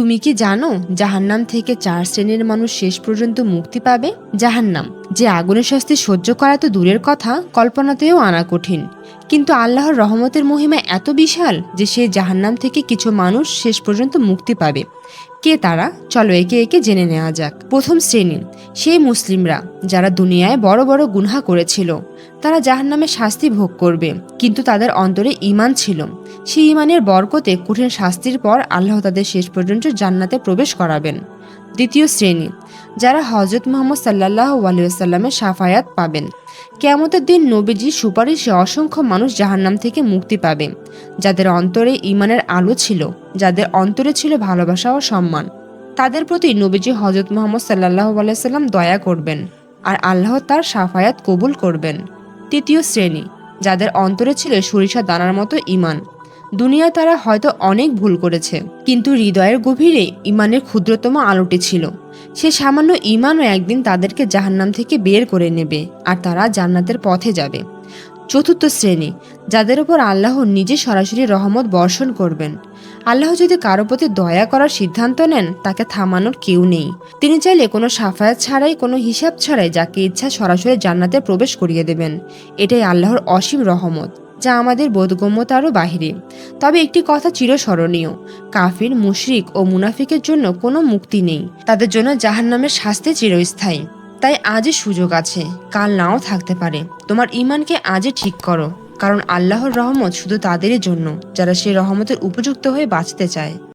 তুমি কি জানো জাহান্নাম থেকে চার শ্রেণির মানুষ শেষ পর্যন্ত মুক্তি পাবে? জাহান্নাম, যে আগুনের শাস্তি সহ্য করা তো দূরের কথা, কল্পনাতেও আনা কঠিন। কিন্তু আল্লাহর রহমতের মহিমা এত বিশাল যে সেই জাহান্নাম থেকে কিছু মানুষ শেষ পর্যন্ত মুক্তি পাবে। কে তারা? চলো একে একে জেনে নেওয়া যাক। প্রথম শ্রেণি, সেই মুসলিমরা যারা দুনিয়ায় বড় বড় গুনহা করেছিল। তারা জাহান্নামে শাস্তি ভোগ করবে, কিন্তু তাদের অন্তরে ইমান ছিল। সেই ইমানের বরকতে কঠিন শাস্তির পর আল্লাহ তাদের শেষ পর্যন্ত জান্নাতে প্রবেশ করাবেন। দ্বিতীয় শ্রেণি, যারা হজরত মোহাম্মদ সাল্লাহ আলিয়াল্লামের সাফায়াত পাবেন। কেয়ামতের দিন নবীজির সুপারিশে অসংখ্য মানুষ জাহান্নাম থেকে মুক্তি পাবে, যাদের অন্তরে ইমানের আলো ছিল, যাদের অন্তরে ছিল ভালোবাসা ও সম্মান। তাদের প্রতি নবীজি হজরত মোহাম্মদ সাল্লাহ আলাইসাল্লাম দয়া করবেন, আর আল্লাহ তার সাফায়াত কবুল করবেন। তৃতীয় শ্রেণি, যাদের অন্তরে ছিল সরিষা দানার মতো ইমান। দুনিয়া তারা হয়তো অনেক ভুল করেছে, কিন্তু হৃদয়ের গভীরে ইমানের ক্ষুদ্রতম আলোটি ছিল। সে সামান্য ইমানও একদিন তাদেরকে জাহান্নাম থেকে বের করে নেবে, আর তারা জান্নাতের পথে যাবে। চতুর্থ শ্রেণি, যাদের উপর আল্লাহ নিজে সরাসরি রহমত বর্ষণ করবেন। আল্লাহ যদি কারও প্রতি দয়া করার সিদ্ধান্ত নেন, তাকে থামানোর কেউ নেই। তিনি চাইলে কোনো সাফায়াত ছাড়াই, কোনো হিসাব ছাড়াই যাকে ইচ্ছা সরাসরি জান্নাতে প্রবেশ করিয়ে দেবেন। এটাই আল্লাহর অসীম রহমত, যা আমাদের বোধগম্যতারও বাহিরে। তবে একটি কথা চিরস্মরণীয়, কাফির, মুশরিক ও মুনাফিকের জন্য কোনো মুক্তি নেই। তাদের জন্য জাহান্নামের শাস্তি চিরস্থায়ী। তাই আজই সুযোগ আছে, কাল নাও থাকতে পারে। তোমার ইমানকে আজই ঠিক করো, কারণ আল্লাহর রহমত শুধু তাদেরই জন্য, যারা সেই রহমতের উপযুক্ত হয়ে বাঁচতে চায়।